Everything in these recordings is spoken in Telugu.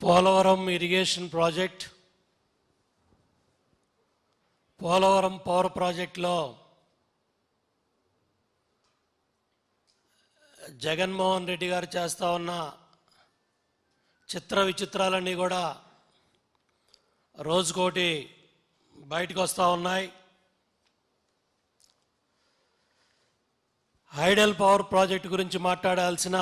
Polavaram irrigation project Polavaram power ప్రాజెక్టులో జగన్మోహన్ రెడ్డి గారు చేస్తూ ఉన్న చిత్ర విచిత్రాలన్నీ కూడా రోజుకోటి బయటకు వస్తూ ఉన్నాయి. హైడల్ పవర్ ప్రాజెక్టు గురించి మాట్లాడాల్సిన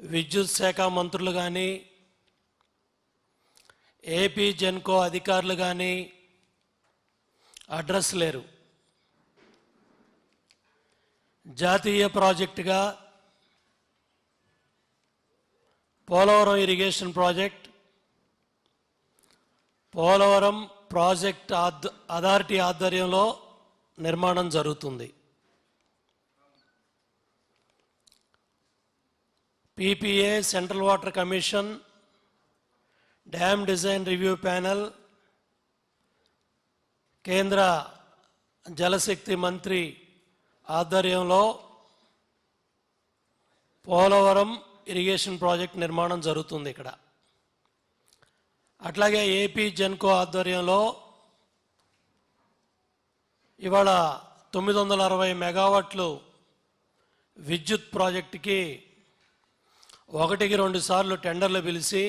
విద్యుత్ శాఖ మంత్రులు కానీ ఏపీ జెన్కో అధికారులు కానీ అడ్రస్ లేరు. జాతీయ ప్రాజెక్టుగా Polavaram irrigation project Polavaram project ఆద్ అథారిటీ ఆధ్వర్యంలో నిర్మాణం జరుగుతుంది. PPA central water commission dam design review panel కేంద్ర జలశక్తి మంత్రి ఆధ్వర్యంలో పోలవరం ఇరిగేషన్ ప్రాజెక్ట్ నిర్మాణం జరుగుతుంది ఇక్కడ. అట్లాగే ఏపీ జెన్కో ఆధ్వర్యంలో ఇవాళ తొమ్మిది వందల అరవై మెగావాట్లు విద్యుత్ ప్రాజెక్టుకి ఒకటికి రెండు సార్లు టెండర్లు పిలిచి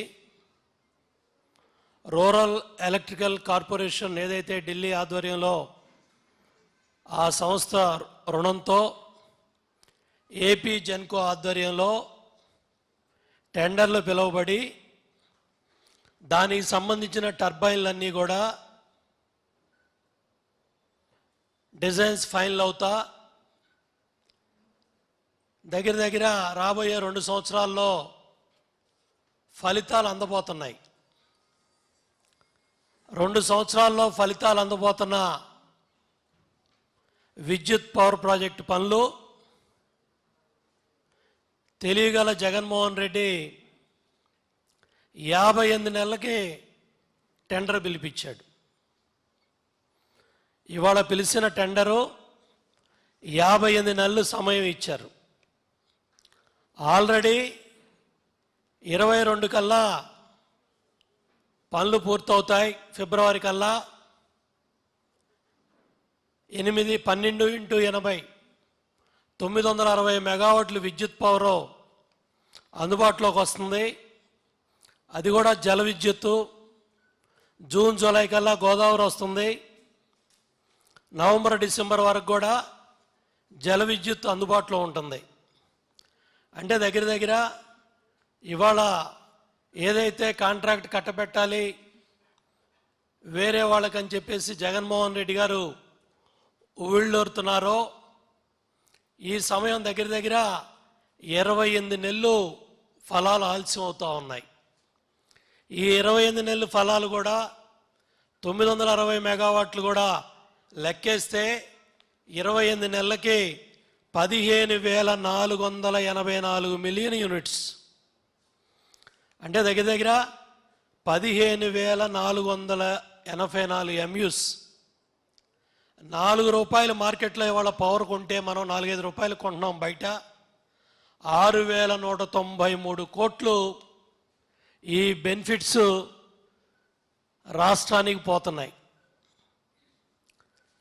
రూరల్ ఎలక్ట్రికల్ కార్పొరేషన్ ఏదైతే ఢిల్లీ ఆధ్వర్యంలో ఆ సంస్థ రుణంతో ఏపీ జెన్కో ఆధ్వర్యంలో టెండర్లు పిలువబడి దానికి సంబంధించిన టర్బైన్లన్నీ కూడా డిజైన్స్ ఫైనల్ అవుతా దగ్గర దగ్గర రాబోయే రెండు సంవత్సరాల్లో ఫలితాలు అందబోతున్నాయి. రెండు సంవత్సరాల్లో ఫలితాలు అందబోతున్న విద్యుత్ పవర్ ప్రాజెక్టు పనులు తెలియగల జగన్మోహన్ రెడ్డి యాభై ఎనిమిది నెలలకి టెండర్ పిలిపించాడు. ఇవాళ పిలిచిన టెండరు యాభై ఎనిమిది నెలలు సమయం ఇచ్చారు. ఆల్రెడీ ఇరవై రెండు కల్లా పనులు పూర్తవుతాయి. ఫిబ్రవరి కల్లా ఎనిమిది పన్నెండు ఇంటూ ఎనభై. తొమ్మిది వందల అరవై మెగావాట్లు విద్యుత్ పవర్ అందుబాటులోకి వస్తుంది. అది కూడా జల విద్యుత్తు. జూన్ జూలై కల్లా గోదావరి వస్తుంది. నవంబర్ డిసెంబర్ వరకు కూడా జల విద్యుత్ అందుబాటులో ఉంటుంది. అంటే దగ్గర దగ్గర ఇవాళ ఏదైతే కాంట్రాక్ట్ కట్టబెట్టాలి వేరే వాళ్ళకని చెప్పేసి జగన్మోహన్ రెడ్డి గారు ఉవ్విళ్ళూరుతున్నారో ఈ సమయం దగ్గర దగ్గర ఇరవై ఎనిమిది నెలలు ఫలాలు ఆలస్యం అవుతూ ఉన్నాయి. ఈ ఇరవై ఎనిమిది నెలలు ఫలాలు కూడా తొమ్మిది వందల అరవై మెగావాట్లు కూడా లెక్కేస్తే ఇరవై ఎనిమిది నెలలకి పదిహేను వేల నాలుగు వందల ఎనభై నాలుగు మిలియన్ యూనిట్స్. అంటే దగ్గర దగ్గర పదిహేను వేల నాలుగు వందల ఎనభై నాలుగు ఎంయూస్ నాలుగు రూపాయలు మార్కెట్లో ఇవాళ పవర్ కొంటే మనం నాలుగైదు రూపాయలు కొంటున్నాం బయట. ఆరు వేల నూట తొంభై మూడు కోట్లు ఈ బెనిఫిట్స్ రాష్ట్రానికి పోతున్నాయి.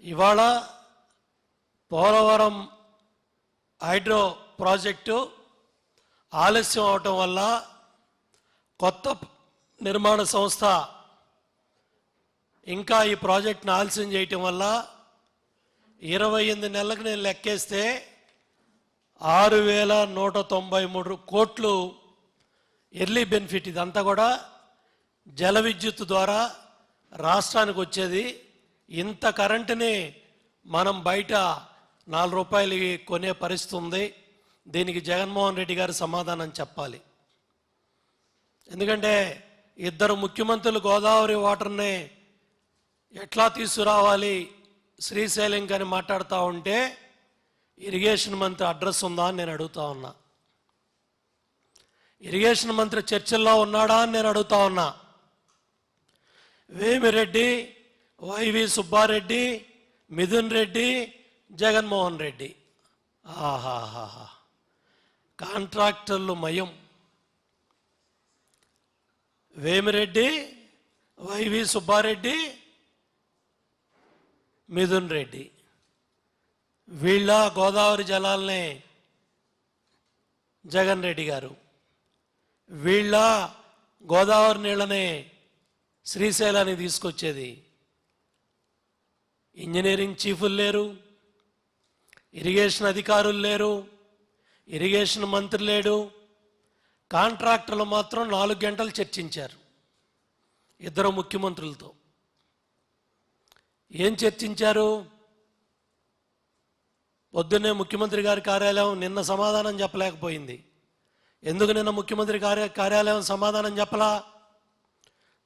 ఇవాళ పోలవరం హైడ్రో ప్రాజెక్టు ఆలస్యం అవటం వల్ల కొత్త నిర్మాణ సంస్థ ఇంకా ఈ ప్రాజెక్ట్ని ఆలస్యం చేయటం వల్ల ఇరవై ఎనిమిది నెలలకు నేను లెక్కేస్తే ఆరు వేల నూట తొంభై మూడు కోట్లు ఎర్లీ బెనిఫిట్ ఇదంతా కూడా జల విద్యుత్ ద్వారా రాష్ట్రానికి వచ్చేది. ఇంత కరెంటుని మనం బయట నాలుగు రూపాయలు కొనే పరిస్థితి ఉంది. దీనికి జగన్మోహన్ రెడ్డి గారు సమాధానం చెప్పాలి. ఎందుకంటే ఇద్దరు ముఖ్యమంత్రులు గోదావరి వాటర్ని ఎట్లా తీసుకురావాలి? శ్రీశైలం కానీ మాట్లాడుతూ ఉంటే ఇరిగేషన్ మంత్రి అడ్రస్ ఉందా అని నేను అడుగుతా ఉన్నా. ఇరిగేషన్ మంత్రి చర్చల్లో ఉన్నాడా అని నేను అడుగుతా ఉన్నా. వేమిరెడ్డి వైవి సుబ్బారెడ్డి మిథున్ రెడ్డి జగన్మోహన్ రెడ్డి. ఆహాహాహా. కాంట్రాక్టర్లు మయం. వేమిరెడ్డి వైవి సుబ్బారెడ్డి మిథున్ రెడ్డి. వీళ్ళ గోదావరి జలాల్ని జగన్ రెడ్డి గారు. వీళ్ళ గోదావరి నీళ్ళని శ్రీశైలాన్ని తీసుకొచ్చేది. ఇంజనీరింగ్ చీఫులు లేరు. ఇరిగేషన్ అధికారులు లేరు ఇరిగేషన్ మంత్రి లేడు కాంట్రాక్టర్లు మాత్రం నాలుగు గంటలు చర్చించారు ఇద్దరు ముఖ్యమంత్రులతో. ఏం చర్చించారు? పొద్దున్నే ముఖ్యమంత్రి గారి కార్యాలయం నిన్న సమాధానం చెప్పలేకపోయింది. ఎందుకు నిన్న ముఖ్యమంత్రి కార్య కార్యాలయం సమాధానం చెప్పలా?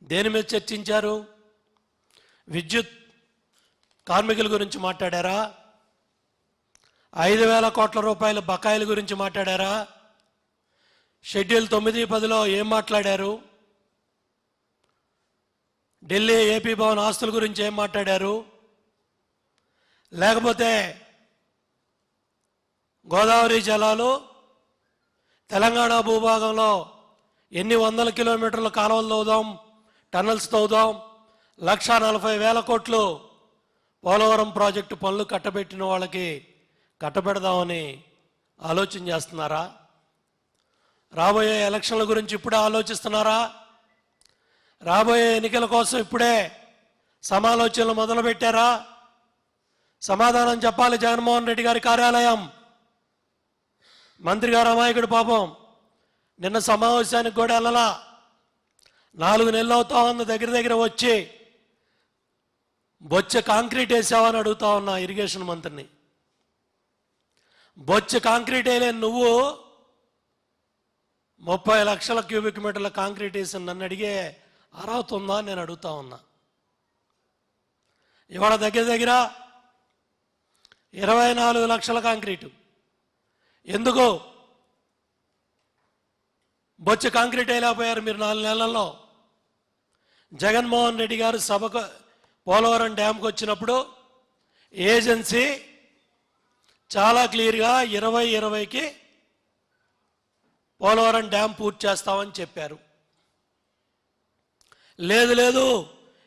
దేని మీద చర్చించారు? విద్యుత్ కార్మికుల గురించి మాట్లాడారా? ఐదు వేల కోట్ల రూపాయల బకాయిల గురించి మాట్లాడారా? షెడ్యూల్ తొమ్మిది పదిలో ఏం మాట్లాడారు? ఢిల్లీ ఏపీ భవన్ ఆస్తుల గురించి ఏం మాట్లాడారు? లేకపోతే గోదావరి జలాలు తెలంగాణ భూభాగంలో ఎన్ని వందల కిలోమీటర్ల కాలువలు తవ్వుదాం టన్నల్స్ తవ్వుదాం లక్ష నలభై వేల కోట్లు పోలవరం ప్రాజెక్టు పనులు కట్టబెట్టిన వాళ్ళకి కట్టబెడదామని ఆలోచన చేస్తున్నారా? రాబోయే ఎలక్షన్ల గురించి ఇప్పుడే ఆలోచిస్తున్నారా? రాబోయే ఎన్నికల కోసం ఇప్పుడే సమాలోచనలు మొదలుపెట్టారా? సమాధానం చెప్పాలి జగన్మోహన్ రెడ్డి గారి కార్యాలయం. మంత్రి గారు అమాయకుడు పాపం. నిన్న సమావేశానికి కూడా వెళ్ళలా. నాలుగు నెలలు అవుతా ఉన్న దగ్గర దగ్గర వచ్చి బొచ్చ కాంక్రీట్ వేసావని అడుగుతా ఉన్నా ఇరిగేషన్ మంత్రిని. బొచ్చ కాంక్రీట్ వేయలేని నువ్వు ముప్పై లక్షల క్యూబిక్ మీటర్ల కాంక్రీట్ వేసి నన్ను అడిగే అర్హత ఉందా అని నేను అడుగుతా ఉన్నా. ఇవాళ దగ్గర దగ్గర ఇరవై నాలుగు లక్షల కాంక్రీటు. ఎందుకు? బొచ్చ కాంక్రీట్ వేయలేకపోయారు మీరు నాలుగు నెలల్లో. జగన్మోహన్ రెడ్డి గారు సభకు పోలవరం డ్యాంకి వచ్చినప్పుడు ఏజెన్సీ చాలా క్లియర్గా ఇరవై ఇరవైకి పోలవరం డ్యామ్ పూర్తి చేస్తామని చెప్పారు. లేదు లేదు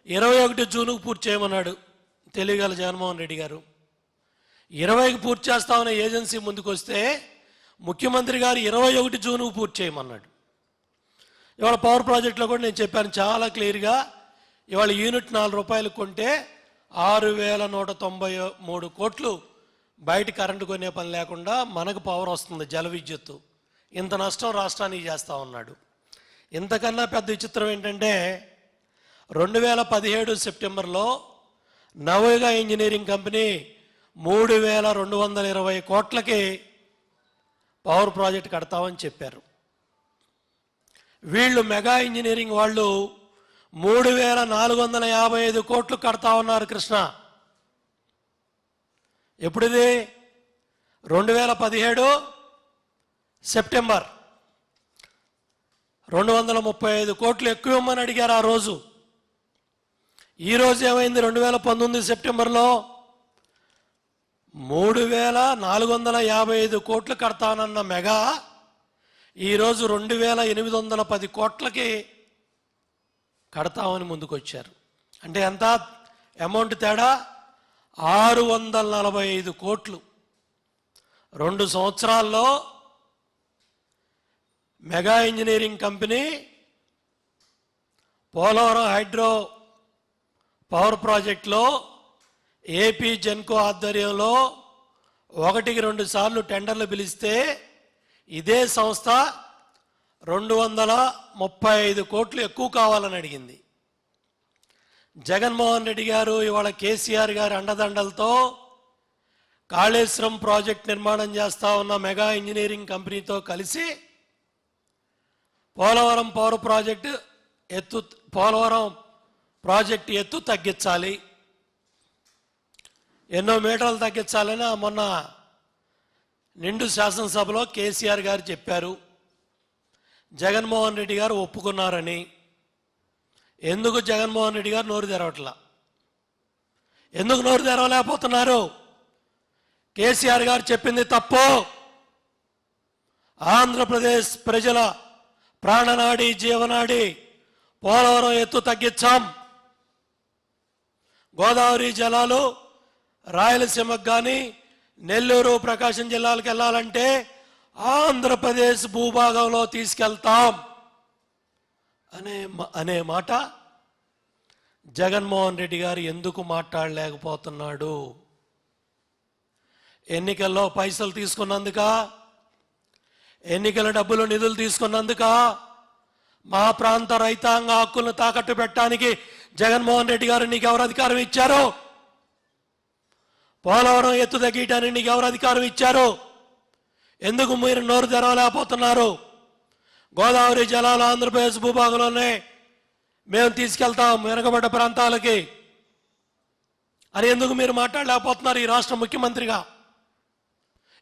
ఇరవై ఒకటి జూన్కు పూర్తి చేయమన్నాడు తెలియగల జగన్మోహన్ రెడ్డి గారు. ఇరవైకి పూర్తి చేస్తామనే ఏజెన్సీ ముందుకు వస్తే ముఖ్యమంత్రి గారు ఇరవై ఒకటి జూన్కు పూర్తి చేయమన్నాడు. ఇవాళ పవర్ ప్రాజెక్ట్లో కూడా నేను చెప్పాను చాలా క్లియర్గా ఇవాళ యూనిట్ నాలుగు రూపాయలు కొంటే ఆరు వేల నూట తొంభై మూడు కోట్లు బయట కరెంటు కొనే పని లేకుండా మనకు పవర్ వస్తుంది జల విద్యుత్తు. ఇంత నష్టం రాష్ట్రానికి చేస్తూ ఉన్నాడు. ఇంతకన్నా పెద్ద విచిత్రం ఏంటంటే రెండు వేల పదిహేడు సెప్టెంబర్లో నవోగా ఇంజనీరింగ్ కంపెనీ మూడు వేల రెండు వందల ఇరవై కోట్లకి పవర్ ప్రాజెక్ట్ కడతామని చెప్పారు. వీళ్ళు మెగా ఇంజనీరింగ్ వాళ్ళు మూడు వేల నాలుగు వందల యాభై ఐదు కోట్లు కడతా ఉన్నారు కృష్ణ. ఎప్పుడిది? రెండు వేల పదిహేడు సెప్టెంబర్. రెండు వందల ముప్పై ఐదు కోట్లు ఎక్కువ ఇవ్వమని అడిగారు ఆ రోజు. ఈ ఏమైంది? రెండు వేల పంతొమ్మిది సెప్టెంబర్లో మూడు వేల నాలుగు వందల యాభై ఐదు కోట్లు కడతానన్న మెగా ఈరోజు రెండు వేల ఎనిమిది వందల పది కోట్లకి కడతామని ముందుకొచ్చారు. అంటే ఎంత? అమౌంట్ తేడా? ఆరు వందల నలభై ఐదు కోట్లు. రెండు సంవత్సరాల్లో mega engineering company Polavaram hydro power ప్రాజెక్టులో ఏపీ జెన్కో ఆధ్వర్యంలో ఒకటికి రెండు సార్లు టెండర్లు పిలిస్తే ఇదే సంస్థ రెండు వందల ముప్పై ఐదు కోట్లు ఎక్కువ కావాలని అడిగింది. జగన్మోహన్ రెడ్డి గారు ఇవాళ కేసీఆర్ గారి అండదండలతో కాళేశ్వరం ప్రాజెక్ట్ నిర్మాణం చేస్తా ఉన్న మెగా ఇంజనీరింగ్ కంపెనీతో కలిసి పోలవరం పవర్ ప్రాజెక్టు ఎత్తు పోలవరం ప్రాజెక్ట్ ఎత్తు తగ్గించాలి. ఎన్నో మీటర్లు తగ్గించాలని మొన్న నిండు శాసనసభలో కేసీఆర్ గారు చెప్పారు. జగన్మోహన్ రెడ్డి గారు ఒప్పుకున్నారని. ఎందుకు జగన్మోహన్ రెడ్డి గారు నోరు తెరవట్లా? ఎందుకు నోరు తెరవలేకపోతున్నారు? కేసీఆర్ గారు చెప్పింది తప్పు. ఆంధ్రప్రదేశ్ ప్రజల ప్రాణనాడి జీవనాడి పోలవరం ఎత్తు తగ్గించాం. గోదావరి జలాలు రాయలసీమకు కానీ నెల్లూరు ప్రకాశం జిల్లాలకు వెళ్ళాలంటే ఆంధ్రప్రదేశ్ భూభాగంలో తీసుకెళ్తాం. అనే మా- అనే మాట జగన్మోహన్ రెడ్డి గారు ఎందుకు మాట్లాడలేకపోతున్నాడు? ఎన్నికల్లో పైసలు తీసుకున్నందుక? ఎన్నికల డబ్బులు నిధులు తీసుకున్నందుక? మా ప్రాంత రైతాంగ హక్కులను తాకట్టు పెట్టడానికి జగన్మోహన్ రెడ్డి గారు నీకు ఎవరు అధికారం ఇచ్చారు? పోలవరం ఎత్తు తగ్గటానికి నీకు ఎవరు అధికారం ఇచ్చారు? ఎందుకు మీరు నోరు తెరవలేకపోతున్నారు? గోదావరి జలాలు ఆంధ్రప్రదేశ్ భూభాగంలోనే మేము తీసుకెళ్తాం వెనకబడ్డ ప్రాంతాలకి. అని ఎందుకు మీరు మాట్లాడలేకపోతున్నారు ఈ రాష్ట్ర ముఖ్యమంత్రిగా?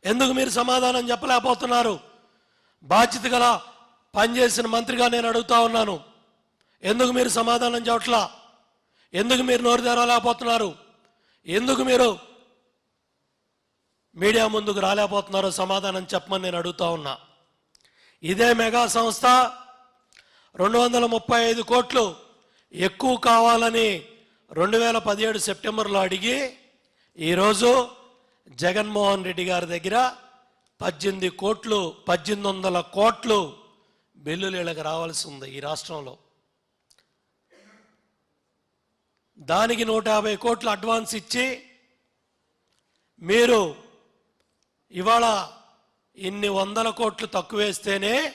ఎందుకు మీరు సమాధానం చెప్పలేకపోతున్నారు? బాధ్యత గల పనిచేసిన మంత్రిగా నేను అడుగుతా ఉన్నాను. ఎందుకు మీరు సమాధానం చెప్పట్లా? ఎందుకు మీరు నోరు తెరవలేకపోతున్నారు? ఎందుకు మీరు మీడియా ముందుకు రాలేకపోతున్నారో సమాధానం చెప్పమని నేను అడుగుతా ఉన్నా. ఇదే మెగా సంస్థ రెండు వందల ముప్పై ఐదు కోట్లు ఎక్కువ కావాలని రెండు వేల పదిహేడు సెప్టెంబర్లో అడిగి ఈరోజు జగన్మోహన్ రెడ్డి గారి దగ్గర పద్దెనిమిది కోట్లు పద్దెనిమిది వందల కోట్లు బిల్లులు వీళ్ళకి రావాల్సి ఉంది ఈ రాష్ట్రంలో. దానికి నూట యాభై కోట్లు అడ్వాన్స్ ఇచ్చి మీరు ఇవాళ ఇన్ని వందల కోట్లు తక్కువేస్తేనే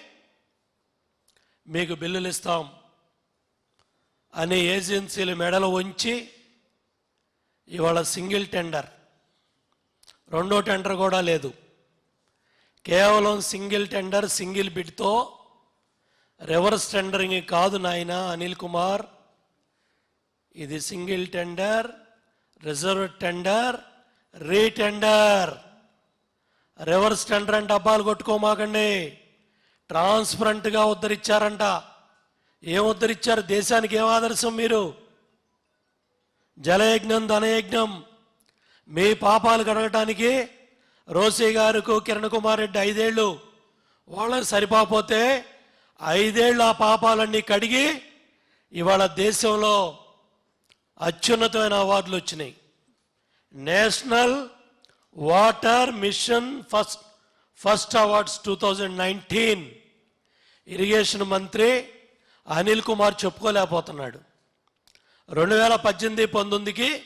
మీకు బిల్లులు ఇస్తాం అనే ఏజెన్సీలు మెడలు ఉంచి ఇవాళ సింగిల్ టెండర్. రెండో టెండర్ కూడా లేదు. కేవలం సింగిల్ టెండర్ సింగిల్ బిడ్తో రివర్స్ టెండరింగ్ కాదు నాయన అనిల్ కుమార్. ఇది single tender reserve tender retender reverse tender అంటే డబ్బాలు కొట్టుకోమాకండి. ట్రాన్స్పరెంట్గా ఉద్ధరించారంట ఏం ఉద్ధరించారు దేశానికి ఏం ఆదర్శం మీరు? జలయజ్ఞం ధనయజ్ఞం. మీ పాపాలు కడగటానికి రోసే గారుకు కిరణ్ కుమార్ రెడ్డి ఐదేళ్ళు. వాళ్ళకి సరిపోతే ఐదేళ్ళు ఆ పాపాలన్నీ కడిగి ఇవాళ దేశంలో అత్యున్నతమైన అవార్డులు వచ్చినాయి. National water mission first first awards two thousand nineteen irrigation మంత్రి అనిల్ కుమార్ చెప్పుకోలేకపోతున్నాడు. రెండు వేల పద్దెనిమిది పంతొమ్మిదికి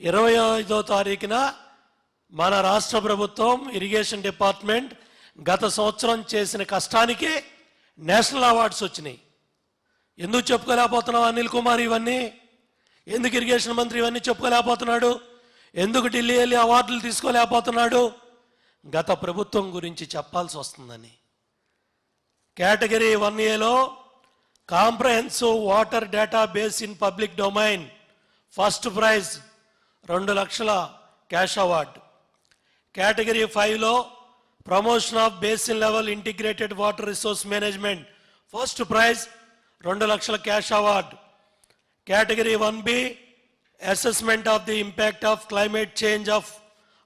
ఇరవై ఐదో తారీఖున మన రాష్ట్ర ప్రభుత్వం ఇరిగేషన్ డిపార్ట్మెంట్ గత సంవత్సరం చేసిన కష్టానికి నేషనల్ అవార్డ్స్ వచ్చినాయి. ఎందుకు చెప్పుకోలేకపోతున్నావు అనిల్ కుమార్ ఇవన్నీ? ఎందుకు ఇరిగేషన్ మంత్రి ఇవన్నీ చెప్పుకోలేకపోతున్నాడు? ఎందుకు ఢిల్లీ వెళ్ళి అవార్డులు తీసుకోలేకపోతున్నాడు? గత ప్రభుత్వం గురించి చెప్పాల్సి వస్తుందని. కేటగిరీ వన్ ఏలో comprehensive water database in public domain first prize రెండు లక్షల క్యాష్ అవార్డ్. కేటగిరీ ఫైవ్లో promotion of basin level integrated water resource management first prize రెండు లక్షల cash award. Category one B assessment of the impact of climate change of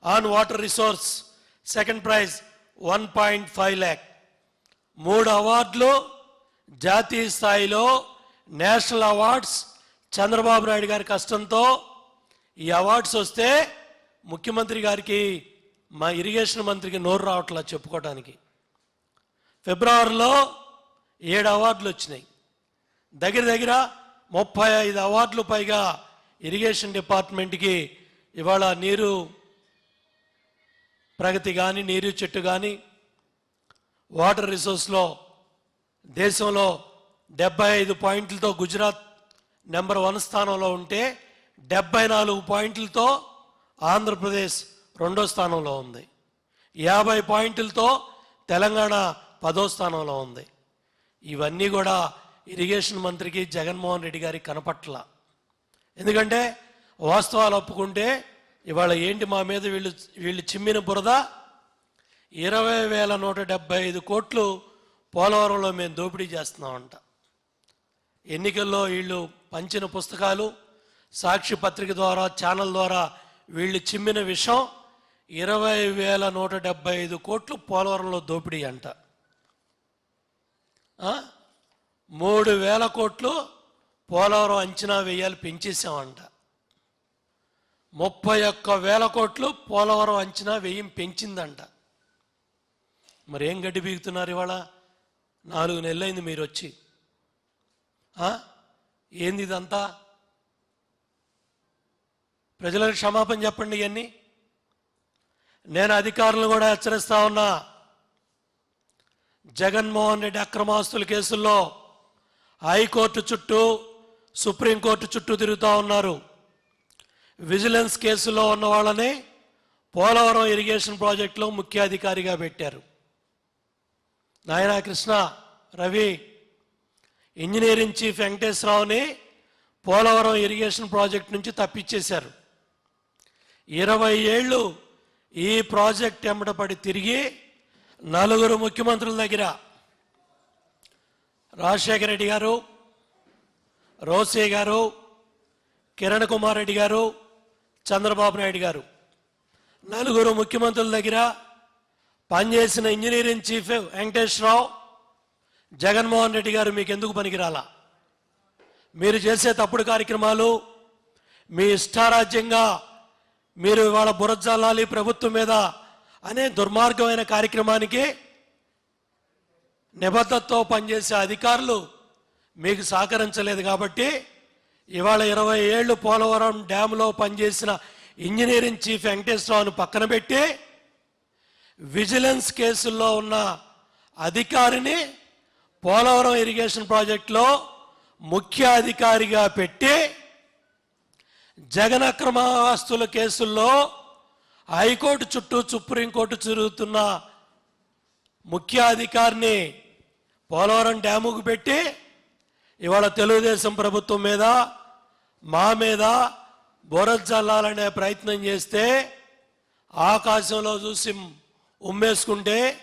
on water resource second prize one point five lakh మూడు అవార్డులు జాతీయ స్థాయిలో నేషనల్ అవార్డ్స్. చంద్రబాబు నాయుడు గారి కష్టంతో ఈ అవార్డ్స్ వస్తే ముఖ్యమంత్రి గారికి మా ఇరిగేషన్ మంత్రికి నోరు రావట్లా చెప్పుకోవడానికి ఫిబ్రవరిలో ఏడు అవార్డులు వచ్చినాయి. దగ్గర దగ్గర ముప్పై ఐదు అవార్డులు పైగా ఇరిగేషన్ డిపార్ట్మెంట్కి ఇవాళ నీరు ప్రగతి కానీ నీరు చెట్టు కానీ వాటర్ రిసోర్స్లో దేశంలో డెబ్బై ఐదు పాయింట్లతో గుజరాత్ నెంబర్ వన్ స్థానంలో ఉంటే డెబ్బై నాలుగు పాయింట్లతో ఆంధ్రప్రదేశ్ రెండో స్థానంలో ఉంది. యాభై పాయింట్లతో తెలంగాణ పదో స్థానంలో ఉంది. ఇవన్నీ కూడా ఇరిగేషన్ మంత్రికి జగన్మోహన్ రెడ్డి గారికి కనపట్ల. ఎందుకంటే వాస్తవాలు ఒప్పుకుంటే ఇవాళ ఏంటి మా మీద వీళ్ళు వీళ్ళు చిమ్మిన బురద? ఇరవై వేల నూట డెబ్బై ఐదు కోట్లు పోలవరంలో మేము దోపిడీ చేస్తున్నామంట. ఎన్నికల్లో వీళ్ళు పంచిన పుస్తకాలు సాక్షి పత్రిక ద్వారా ఛానల్ ద్వారా వీళ్ళు చిమ్మిన విషయం ఇరవై వేల నూట డెబ్బై ఐదు కోట్లు పోలవరంలో దోపిడీ అంట. మూడు వేల కోట్లు పోలవరం అంచనా వేయాలి పెంచేసామంట ముప్పై ఒక్క వేల కోట్లు పోలవరం అంచనా వ్యయం పెంచిందంట. మరి ఏం గడ్డి బీగుతున్నారు ఇవాళ? నాలుగు నెలలైంది మీరు వచ్చి ఏంది ఇదంతా? ప్రజలకు క్షమాపణ చెప్పండి ఇవన్నీ. నేను అధికారులను కూడా హెచ్చరిస్తా ఉన్నా. జగన్మోహన్ రెడ్డి అక్రమాస్తుల కేసుల్లో హైకోర్టు చుట్టూ సుప్రీంకోర్టు చుట్టూ తిరుగుతూ ఉన్నారు. విజిలెన్స్ కేసులో ఉన్న వాళ్ళని పోలవరం ఇరిగేషన్ ప్రాజెక్టులో ముఖ్యాధికారిగా పెట్టారు. నాయనా కృష్ణ రవి ఇంజనీరింగ్ చీఫ్ వెంకటేశ్వరరావుని పోలవరం ఇరిగేషన్ ప్రాజెక్ట్ నుంచి తప్పించేశారు ఇరవై ఏళ్ళు ఈ ప్రాజెక్ట్ ఎమ్మటపడి తిరిగి నలుగురు ముఖ్యమంత్రుల దగ్గర రాజశేఖర రెడ్డి గారు రోసే గారు కిరణ్ కుమార్ రెడ్డి గారు చంద్రబాబు నాయుడు గారు. నలుగురు ముఖ్యమంత్రుల దగ్గర పనిచేసిన ఇంజనీరింగ్ చీఫ్ వెంకటేశ్వరరావు జగన్మోహన్ రెడ్డి గారు మీకు ఎందుకు పనికిరాలా? మీరు చేసే తప్పుడు కార్యక్రమాలు మీ ఇష్టారాజ్యంగా మీరు ఇవాళ బురజల్లాలి ప్రభుత్వం మీద అనే దుర్మార్గమైన కార్యక్రమానికి నిబద్ధతతో పనిచేసే అధికారులు మీకు సహకరించలేదు కాబట్టి ఇవాళ ఇరవై ఏళ్ళు పోలవరం డ్యాంలో పనిచేసిన ఇంజనీరింగ్ చీఫ్ వెంకటేశ్వరరావును పక్కన పెట్టి విజిలెన్స్ కేసుల్లో ఉన్న అధికారిని పోలవరం ఇరిగేషన్ ప్రాజెక్టులో ముఖ్య అధికారిగా పెట్టి జగన్ అక్రమాస్తుల కేసుల్లో హైకోర్టు చుట్టూ సుప్రీంకోర్టు తిరుగుతున్న ముఖ్య అధికారిని పోలవరం డ్యాముకు పెట్టి ఇవాళ తెలుగుదేశం ప్రభుత్వం మీద మా మీద బొరజల్లాలనే ప్రయత్నం చేస్తే ఆకాశంలో చూసి ఉమ్మేసుకుంటే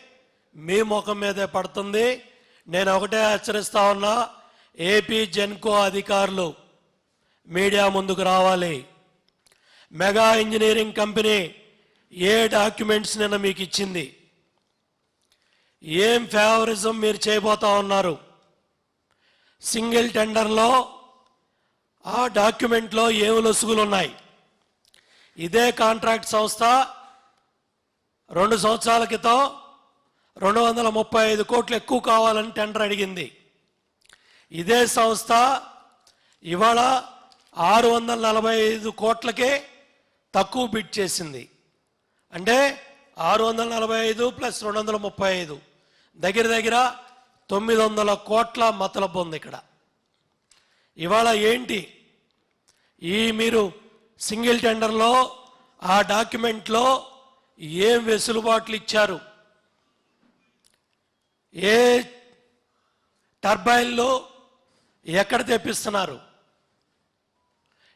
మీ ముఖం మీదే పడుతుంది. నేను ఒకటే హెచ్చరిస్తా ఉన్నా ఏపీ జెన్కో అధికారులు మీడియా ముందుకు రావాలి. మెగా ఇంజనీరింగ్ కంపెనీ ఏ డాక్యుమెంట్స్ నిన్న మీకు ఇచ్చింది? ఏం ఫేవరిజం మీరు చేయబోతా ఉన్నారు? సింగిల్ టెండర్లో ఆ డాక్యుమెంట్లో ఏమి లొసుగులు ఉన్నాయి ఇదే కాంట్రాక్ట్ సంస్థ రెండు సంవత్సరాల క్రితం రెండు వందల ముప్పై ఐదు కోట్లు ఎక్కువ కావాలని టెండర్ అడిగింది. ఇదే సంస్థ ఇవాళ ఆరు వందల నలభై ఐదు కోట్లకే తక్కువ బిడ్ చేసింది. అంటే ఆరు వందల నలభై ఐదు ప్లస్ రెండు వందల ముప్పై ఐదు. దగ్గర దగ్గర తొమ్మిది వందల కోట్ల మతలబు ఉంది ఇక్కడ. ఇవాళ ఏంటి? ఈ మీరు సింగిల్ టెండర్లో ఆ డాక్యుమెంట్లో ఏం వెసులుబాట్లు ఇచ్చారు? ఏ టర్బైన్లు ఎక్కడ తెప్పిస్తున్నారు?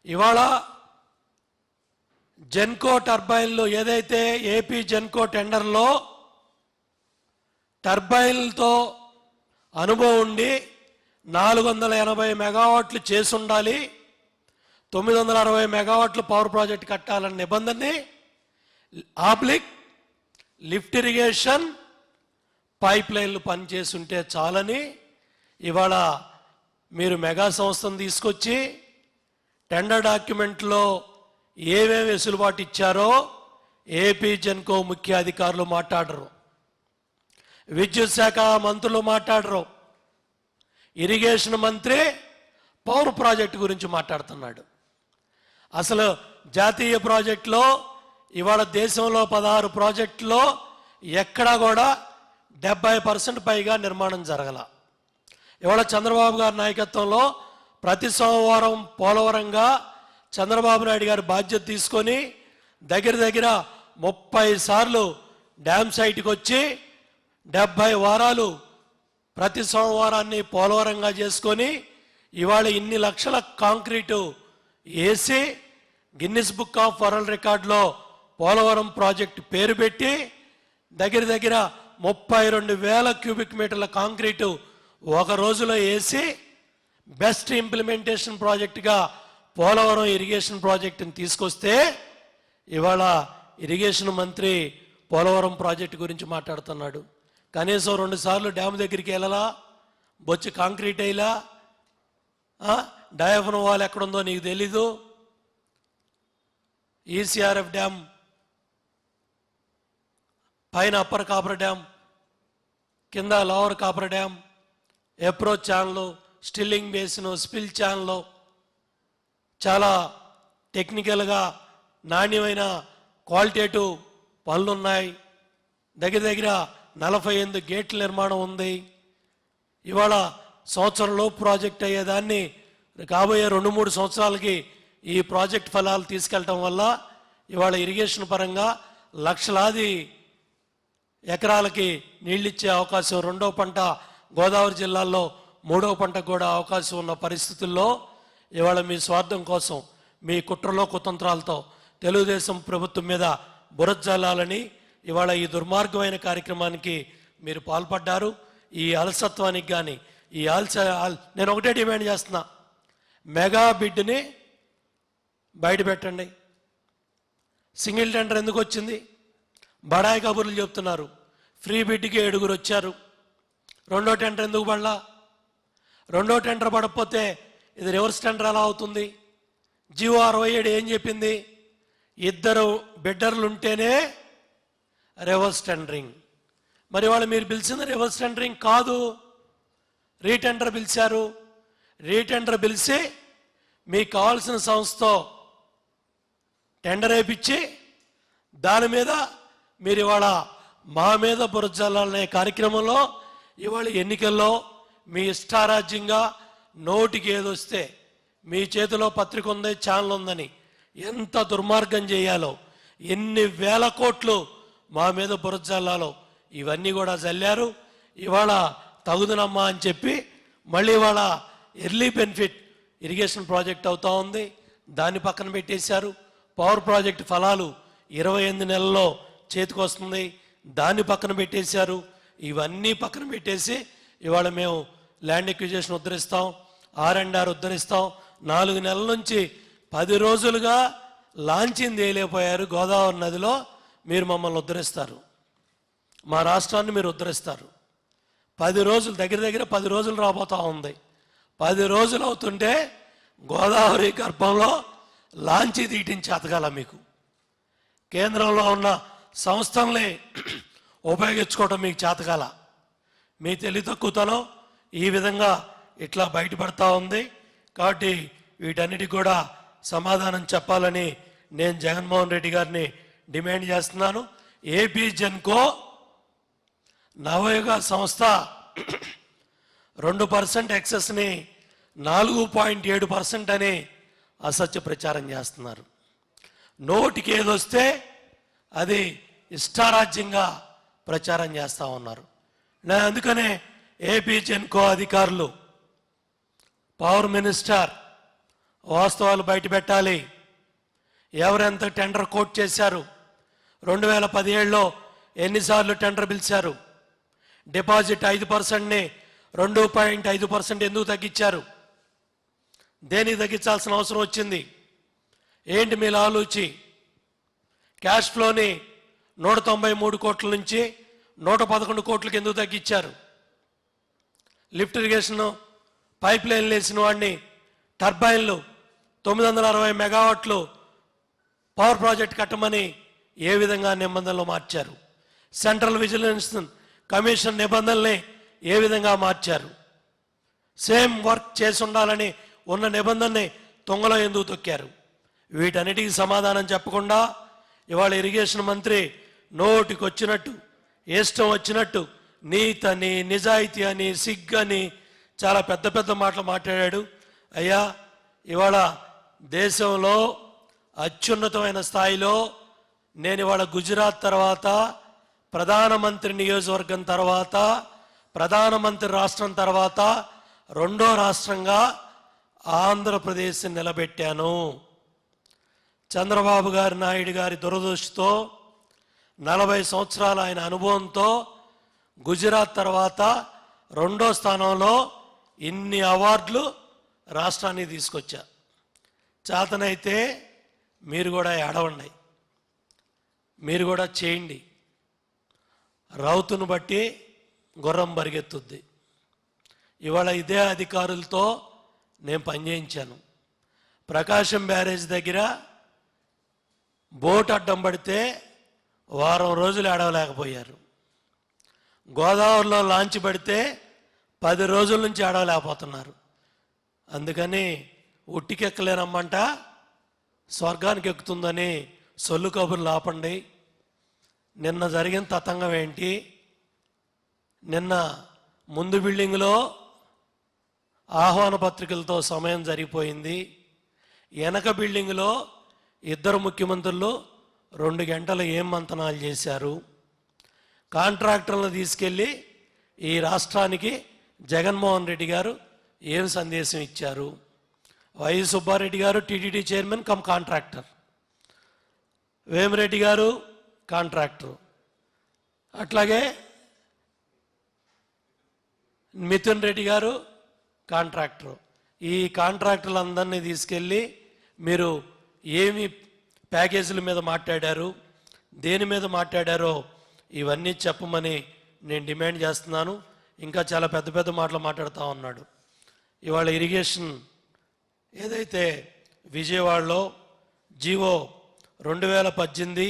ఇవాళ జెన్కో టర్బైన్లు ఏదైతే ఏపీ జెన్కో టెండర్లో టర్బైన్లతో అనుభవం ఉండి నాలుగు వందల ఎనభై మెగావాట్లు చేసి ఉండాలి తొమ్మిది వందల అరవై మెగావాట్లు పవర్ ప్రాజెక్ట్ కట్టాలన్న నిబంధనని ఆబ్లిక్ లిఫ్ట్ ఇరిగేషన్ పైప్ లైన్లు పనిచేస్తుంటే చాలని. ఇవాళ మీరు మెగా సంస్థను తీసుకొచ్చి టెండర్ డాక్యుమెంట్లో ఏమేమి వెసులుబాటు ఇచ్చారో ఏపీ జెన్కో ముఖ్య అధికారులు మాట్లాడరు. విద్యుత్ శాఖ మంత్రులు మాట్లాడరు. ఇరిగేషన్ మంత్రి పవర్ ప్రాజెక్టు గురించి మాట్లాడుతున్నాడు. అసలు జాతీయ ప్రాజెక్టులో ఇవాళ దేశంలో పదహారు ప్రాజెక్టులో ఎక్కడా కూడా డెబ్బై పర్సెంట్ పైగా నిర్మాణం జరగల. ఇవాళ చంద్రబాబు గారి నాయకత్వంలో ప్రతి సోమవారం పోలవరంగా చంద్రబాబు నాయుడు గారి బాధ్యత తీసుకొని దగ్గర దగ్గర ముప్పై సార్లు డ్యామ్ సైట్కి వచ్చి డెబ్బై వారాలు ప్రతి సోమవారాన్ని పోలవరంగా చేసుకొని ఇవాళ ఇన్ని లక్షల కాంక్రీటు వేసి గిన్నిస్ బుక్ ఆఫ్ వరల్డ్ రికార్డులో పోలవరం ప్రాజెక్టు పేరు పెట్టి దగ్గర దగ్గర ముప్పై రెండు వేల క్యూబిక్ మీటర్ల కాంక్రీటు ఒక రోజులో వేసి బెస్ట్ ఇంప్లిమెంటేషన్ ప్రాజెక్టుగా పోలవరం ఇరిగేషన్ ప్రాజెక్టుని తీసుకొస్తే ఇవాళ ఇరిగేషన్ మంత్రి పోలవరం ప్రాజెక్టు గురించి మాట్లాడుతున్నాడు. కనీసం రెండు సార్లు డ్యామ్ దగ్గరికి వెళ్ళలా బొచ్చి కాంక్రీట్ అయ్యలా ఆ? డయాఫ్రమ్ వాల్ ఎక్కడుందో నీకు తెలీదు ఈసీఆర్ఎఫ్ డ్యామ్ పైన అప్పర్ కాపర్ డ్యామ్ కింద lower coffer dam approach channel stilling basin spill channel చాలా టెక్నికల్గా నాణ్యమైన క్వాలిటేటివ్ పనులు ఉన్నాయి దగ్గర దగ్గర నలభై ఎనిమిది గేట్ల నిర్మాణం ఉంది. ఇవాళ సంవత్సరంలో ప్రాజెక్ట్ అయ్యేదాన్ని కాబోయే రెండు మూడు సంవత్సరాలకి ఈ ప్రాజెక్ట్ ఫలాలు తీసుకెళ్ళటం వల్ల ఇవాళ ఇరిగేషన్ పరంగా లక్షలాది ఎకరాలకి నీళ్ళిచ్చే అవకాశం రెండో పంట గోదావరి జిల్లాల్లో మూడో పంటకు కూడా అవకాశం ఉన్న పరిస్థితుల్లో ఇవాళ మీ స్వార్థం కోసం మీ కుట్రలో కుతంత్రాలతో తెలుగుదేశం ప్రభుత్వం మీద బురజల్లాలని ఇవాళ ఈ దుర్మార్గమైన కార్యక్రమానికి మీరు పాల్పడ్డారు. ఈ అలసత్వానికి కానీ ఈ ఆల్స ఆల్- నేను ఒకటే డిమాండ్ చేస్తున్నా. మెగా బిడ్ని బయట పెట్టండి. సింగిల్ టెండర్ ఎందుకు వచ్చింది? బడాయి కబుర్లు చెప్తున్నారు. ఫ్రీ బిడ్కి ఏడుగురు వచ్చారు. రెండో టెండర్ ఎందుకు పడలా? రెండో టెండర్ పడకపోతే ఇది రివర్స్ టెండర్ ఎలా అవుతుంది? జీవో అరవై ఏడు ఏం చెప్పింది? ఇద్దరు బిడ్డర్లు ఉంటేనే రివర్స్ టెండరింగ్. మరి వాళ్ళు మీరు పిలిచింది రివర్స్ టెండరింగ్ కాదు. రీటెండర్ పిలిచారు. రీటెండర్ పిలిచి మీకు కావాల్సిన సంస్థతో టెండర్ వేయించి దాని మీద మీరు ఇవాళ మా మీద బురజల్లాలనే కార్యక్రమంలో ఇవాళ ఎన్నికల్లో మీ ఇష్టారాజ్యంగా నోటికి ఏదొస్తే మీ చేతిలో పత్రిక ఉంది ఛానల్ ఉందని ఎంత దుర్మార్గం చేయాలో ఎన్ని వేల కోట్లు మా మీద బురజల్లాలో ఇవన్నీ కూడా చల్లారు ఇవాళ తగుదనమ్మా అని చెప్పి మళ్ళీ ఇవాళ ఎర్లీ బెనిఫిట్ ఇరిగేషన్ ప్రాజెక్ట్ అవుతా ఉంది. దాన్ని పక్కన పెట్టేశారు. పవర్ ప్రాజెక్ట్ ఫలాలు ఇరవై ఎనిమిది నెలల్లో చేతికొస్తుంది దాన్ని పక్కన పెట్టేశారు. ఇవన్నీ పక్కన పెట్టేసి ఇవాళ మేము ల్యాండ్ ఎక్విజేషన్ ఉద్ధరిస్తాం. ఆర్ అండ్ ఆర్ ఉద్ధరిస్తాం. నాలుగు నెలల నుంచి పది రోజులుగా లాంచింగ్ తేలిపోయారు గోదావరి నదిలో. మీరు మమ్మల్ని ఉద్ధరిస్తారు. మా రాష్ట్రాన్ని మీరు ఉద్ధరిస్తారు. పది రోజులు దగ్గర దగ్గర పది రోజులు రాబోతా ఉంది. పది రోజులు అవుతుంటే గోదావరి గర్భంలో లాంచి తీయటం చేతగాల మీకు. కేంద్రంలో ఉన్న సంస్థల్ని ఉపయోగించుకోవటం మీకు చేతకాల మీ తెలివి తక్కువతనం ఈ విధంగా ఇట్లా బయటపడతా ఉంది. కాబట్టి వీటన్నిటికి కూడా సమాధానం చెప్పాలని నేను జగన్మోహన్ రెడ్డి గారిని డిమాండ్ చేస్తున్నాను. ఏపీ జెన్కో నవయుగ సంస్థ రెండు పర్సెంట్ ఎక్సెస్ని నాలుగు పాయింట్ ఏడు పర్సెంట్ అని అసత్య ప్రచారం చేస్తున్నారు. నోటికి ఏదొస్తే అది ఇష్టారాజ్యంగా ప్రచారం చేస్తూ ఉన్నారు. నేను అందుకనే ఏపీ జెన్కో అధికారులు పవర్ మినిస్టర్ వాస్తవాలు బయట పెట్టాలి ఎవరెంత టెండర్ కోట్ చేశారు రెండు వేల పదిహేడులో ఎన్నిసార్లు టెండర్ పిలిచారు? డిపాజిట్ ఐదు పర్సెంట్ని రెండు పాయింట్ ఐదు పర్సెంట్ ఎందుకు తగ్గించారు? దేనికి తగ్గించాల్సిన అవసరం వచ్చింది? ఏంటి మీ ఆలోచి క్యాష్ ఫ్లోని నూట తొంభై మూడు కోట్ల నుంచి నూట పదకొండు కోట్లకి ఎందుకు తగ్గించారు? లిఫ్ట్ ఇరిగేషన్ పైప్ లైన్లు వేసిన వాడిని టర్బైన్లు తొమ్మిది వందల అరవై మెగావాట్లు పవర్ ప్రాజెక్ట్ కట్టమని ఏ విధంగా నిబంధనలు మార్చారు? సెంట్రల్ విజిలెన్స్ కమిషన్ నిబంధనల్ని ఏ విధంగా మార్చారు? సేమ్ వర్క్ చేసి ఉండాలని ఉన్న నిబంధనని తొంగలో ఎందుకు తొక్కారు? వీటన్నిటికీ సమాధానం చెప్పకుండా ఇవాళ ఇరిగేషన్ మంత్రి నోటికి వచ్చినట్టు ఇష్టం వచ్చినట్టు నీతని నిజాయితీ అని సిగ్గని చాలా పెద్ద పెద్ద మాటలు మాట్లాడాడు. అయ్యా ఇవాళ దేశంలో అత్యున్నతమైన స్థాయిలో నేను ఇవాళ గుజరాత్ తర్వాత ప్రధానమంత్రి నియోజకవర్గం తర్వాత ప్రధానమంత్రి రాష్ట్రం తర్వాత రెండో రాష్ట్రంగా ఆంధ్రప్రదేశ్ నిలబెట్టాను. చంద్రబాబు గారి నాయుడు గారి దురదృష్టితో నలభై సంవత్సరాల ఆయన అనుభవంతో గుజరాత్ తర్వాత రెండో స్థానంలో ఇన్ని అవార్డులు రాష్ట్రానికి తీసుకొచ్చా. చేతనైతే మీరు కూడా ఏడవండి. మీరు కూడా చేయండి. రౌతును బట్టి గుర్రం పరిగెత్తుద్ది. ఇవాళ ఇదే అధికారులతో నేను పనిచేయించాను. ప్రకాశం బ్యారేజ్ దగ్గర బోట్ అడ్డం పడితే వారం రోజులు ఆడవలేకపోయారు గోదావరిలో లాంచ్ పడితే పది రోజుల నుంచి ఆడవలేకపోతున్నారు అందుకని ఉట్టికెక్కలేనమ్మంట స్వర్గానికి ఎక్కుతుందని సొల్లు కబుర్లు ఆపండి నిన్న జరిగిన తతంగం ఏంటి? నిన్న ముందు బిల్డింగ్లో ఆహ్వాన పత్రికలతో సమయం జరిగిపోయింది. వెనక బిల్డింగ్లో ఇద్దరు ముఖ్యమంత్రులు రెండు గంటలు ఏం మంతనాలు చేశారు? కాంట్రాక్టర్లను తీసుకెళ్ళి ఈ రాష్ట్రానికి జగన్మోహన్ రెడ్డి గారు ఏం సందేశం ఇచ్చారు? Y Subbareddy garu TTD chairman cum contractor. Vemireddy garu contractor. అట్లాగే మిథున్ రెడ్డి గారు కాంట్రాక్టర్. ఈ కాంట్రాక్టర్లందరినీ తీసుకెళ్ళి మీరు ఏమి ప్యాకేజీల మీద మాట్లాడారు దేని మీద మాట్లాడారో ఇవన్నీ చెప్పమని నేను డిమాండ్ చేస్తున్నాను. ఇంకా చాలా పెద్ద పెద్ద మాటలు మాట్లాడుతూ ఉన్నాడు. ఇవాళ ఇరిగేషన్ ఏదైతే విజయవాడలో జీవో రెండు వేల పద్దెనిమిది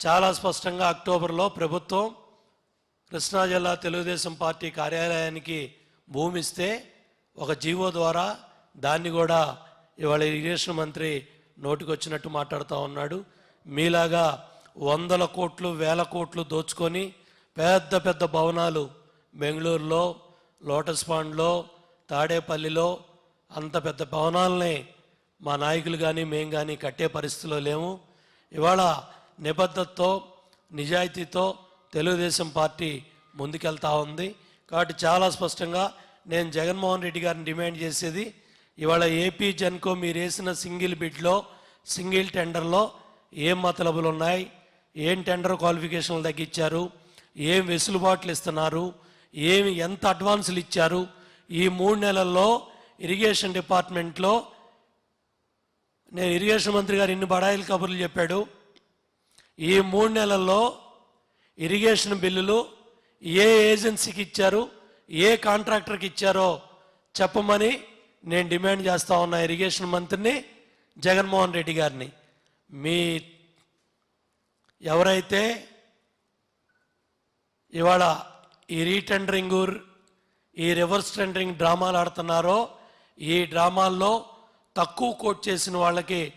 చాలా స్పష్టంగా అక్టోబర్లో ప్రభుత్వం కృష్ణా జిల్లా తెలుగుదేశం పార్టీ కార్యాలయానికి భూమి ఇస్తే ఒక జీవో ద్వారా దాన్ని కూడా ఇవాళ ఇరిగేషన్ మంత్రి నోటికొచ్చినట్టు మాట్లాడుతూ ఉన్నాడు. మీలాగా వందల కోట్లు వేల కోట్లు దోచుకొని పెద్ద పెద్ద భవనాలు బెంగళూరులో లోటస్ పాండ్లో తాడేపల్లిలో అంత పెద్ద భవనాలని మా నాయకులు కానీ మేం కానీ కట్టే పరిస్థితిలో లేము. ఇవాళ నిబద్ధతతో నిజాయితీతో తెలుగుదేశం పార్టీ ముందుకెళ్తా ఉంది. కాబట్టి చాలా స్పష్టంగా నేను జగన్మోహన్ రెడ్డి గారిని డిమాండ్ చేసేది ఇవాళ ఏపీ జెన్కో మీరు వేసిన సింగిల్ బిడ్లో సింగిల్ టెండర్లో ఏం మతలబులు ఉన్నాయి ఏం టెండర్ క్వాలిఫికేషన్లు తగ్గించారు ఏం వెసులుబాట్లు ఇస్తున్నారు ఏమి ఎంత అడ్వాన్సులు ఇచ్చారు ఈ మూడు నెలల్లో ఇరిగేషన్ డిపార్ట్మెంట్లో నేను ఇరిగేషన్ మంత్రి గారు ఇన్ని బడాయిల కబుర్లు చెప్పాడు. ఈ మూడు నెలల్లో ఇరిగేషన్ బిల్లులు ఏ ఏజెన్సీకి ఇచ్చారు ఏ కాంట్రాక్టర్కి ఇచ్చారో చెప్పమని నేను డిమాండ్ చేస్తా ఉన్నా ఇరిగేషన్ మంత్రిని జగన్మోహన్ రెడ్డి గారిని. మీ ఎవరైతే ఇవాళ ఈ రీటెండరింగ్ ఈ రివర్స్ టెండరింగ్ డ్రామాలు ఆడుతున్నారో ఈ డ్రామాల్లో తక్కువ కోట్ చేసిన వాళ్ళకి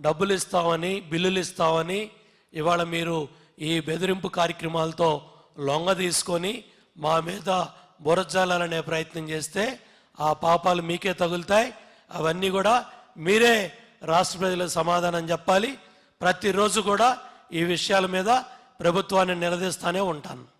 డబ్బులు ఇస్తామని బిల్లులు ఇస్తామని ఇవాళ మీరు ఈ బెదిరింపు కార్యక్రమాలతో లొంగ తీసుకొని మా మీద బురజాలనే ప్రయత్నం చేస్తే ఆ పాపాలు మీకే తగులుతాయి. అవన్నీ కూడా మీరే రాష్ట్ర ప్రజలకు సమాధానం చెప్పాలి. ప్రతిరోజు కూడా ఈ విషయాల మీద ప్రభుత్వాన్ని నిలదీస్తానే ఉంటాను.